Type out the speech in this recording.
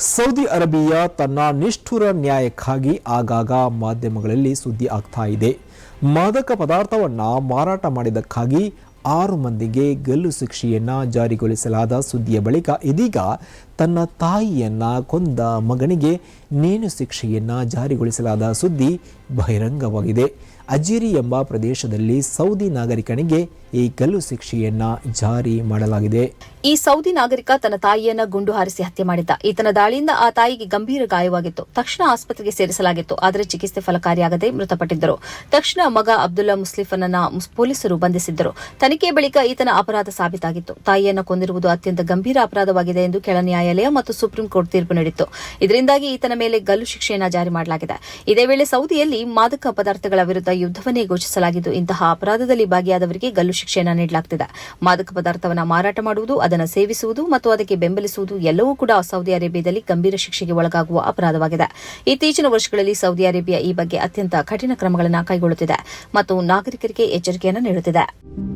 Saudi Arabia ತನ್ನ ನಿಷ್ಠುರ ನ್ಯಾಯಕ್ಕಾಗಿ ಆಗಾಗ ಮಾಧ್ಯಮಗಳಲ್ಲಿ ಸುದ್ದಿ ಆಗ್ತಾ ಇದೆ. ಮಾದಕ ಪದಾರ್ಥವನ್ನ ಮಾರಾಟ ಮಾಡಿದ್ದಕ್ಕಾಗಿ ಆರು ಮಂದಿಗೆ ಗಲ್ಲು ಶಿಕ್ಷೆಯನ್ನು ಜಾರಿಗೊಳಿಸಲಾದ ಸುದ್ದಿಯ ಬಳಿಕ ಇದೀಗ ತನ್ನ ತಾಯಿಯನ್ನ ಕೊಂದ ಮಗನಿಗೆ ನೇಣು ಶಿಕ್ಷೆಯನ್ನ ಜಾರಿಗೊಳಿಸಲಾದ ಸುದ್ದಿ ಬಹಿರಂಗವಾಗಿದೆ. ಅಜೀರಿ ಎಂಬ ಪ್ರದೇಶದಲ್ಲಿ ಸೌದಿ ನಾಗರಿಕನಿಗೆ ಈ ಗಲ್ಲು ಶಿಕ್ಷೆಯನ್ನ ಜಾರಿ ಮಾಡಲಾಗಿದೆ. ಈ ಸೌದಿ ನಾಗರಿಕ ತನ್ನ ತಾಯಿಯನ್ನ ಗುಂಡು ಹಾರಿಸಿ ಹತ್ಯೆ ಮಾಡಿದ್ದ. ಈತನ ದಾಳಿಯಿಂದ ಆ ತಾಯಿಗೆ ಗಂಭೀರ ಗಾಯವಾಗಿತ್ತು. ತಕ್ಷಣ ಆಸ್ಪತ್ರೆಗೆ ಸೇರಿಸಲಾಗಿತ್ತು. ಆದರೆ ಚಿಕಿತ್ಸೆ ಫಲಕಾರಿಯಾಗದೆ ಮೃತಪಟ್ಟಿದ್ದರು. ತಕ್ಷಣ ಮಗ ಅಬ್ದುಲ್ಲಾ ಮುಸ್ಲಿಫನನ್ನ ಮುಸ್- ಪೊಲೀಸರು ಬಂಧಿಸಿದ್ದರು. ತನಿಖೆ ಬಳಿಕ ಈತನ ಅಪರಾಧ ಸಾಬೀತಾಗಿತ್ತು. ತಾಯಿಯನ್ನು ಕೊಂದಿರುವುದು ಅತ್ಯಂತ ಗಂಭೀರ ಅಪರಾಧವಾಗಿದೆ ಎಂದು ಕೆಳ ನ್ಯಾಯಾಲಯ ಮತ್ತು ಸುಪ್ರೀಂ ಕೋರ್ಟ್ ತೀರ್ಪು ನೀಡಿತ್ತು. ಇದರಿಂದಾಗಿ ಈತನ ಮೇಲೆ ಗಲ್ಲು ಶಿಕ್ಷೆಯನ್ನು ಜಾರಿ ಮಾಡಲಾಗಿದೆ. ಇದೇ ವೇಳೆ ಸೌದಿಯಲ್ಲಿ ಮಾದಕ ಪದಾರ್ಥಗಳ ವಿರುದ್ಧ ಯುದ್ಧವನ್ನೇ ಘೋಷಿಸಲಾಗಿದ್ದು, ಇಂತಹ ಅಪರಾಧದಲ್ಲಿ ಭಾಗಿಯಾದವರಿಗೆ ಗಲ್ಲು ಶಿಕ್ಷೆಯನ್ನು ನೀಡಲಾಗುತ್ತಿದೆ ಮಾದಕ ಪದಾರ್ಥವನ್ನ ಮಾರಾಟ ಮಾಡುವುದು, ಅದನ್ನು ಸೇವಿಸುವುದು ಮತ್ತು ಅದಕ್ಕೆ ಬೆಂಬಲಿಸುವುದು ಎಲ್ಲವೂ ಕೂಡ ಸೌದಿ ಅರೇಬಿಯಾದಲ್ಲಿ ಗಂಭೀರ ಶಿಕ್ಷೆಗೆ ಒಳಗಾಗುವ ಅಪರಾಧವಾಗಿದೆ. ಇತ್ತೀಚಿನ ವರ್ಷಗಳಲ್ಲಿ ಸೌದಿ ಅರೇಬಿಯಾ ಈ ಬಗ್ಗೆ ಅತ್ಯಂತ ಕಠಿಣ ಕ್ರಮಗಳನ್ನು ಕೈಗೊಳ್ಳುತ್ತಿದೆ ಮತ್ತು ನಾಗರಿಕರಿಗೆ ಎಚ್ಚರಿಕೆಯನ್ನು ನೀಡುತ್ತಿದೆ.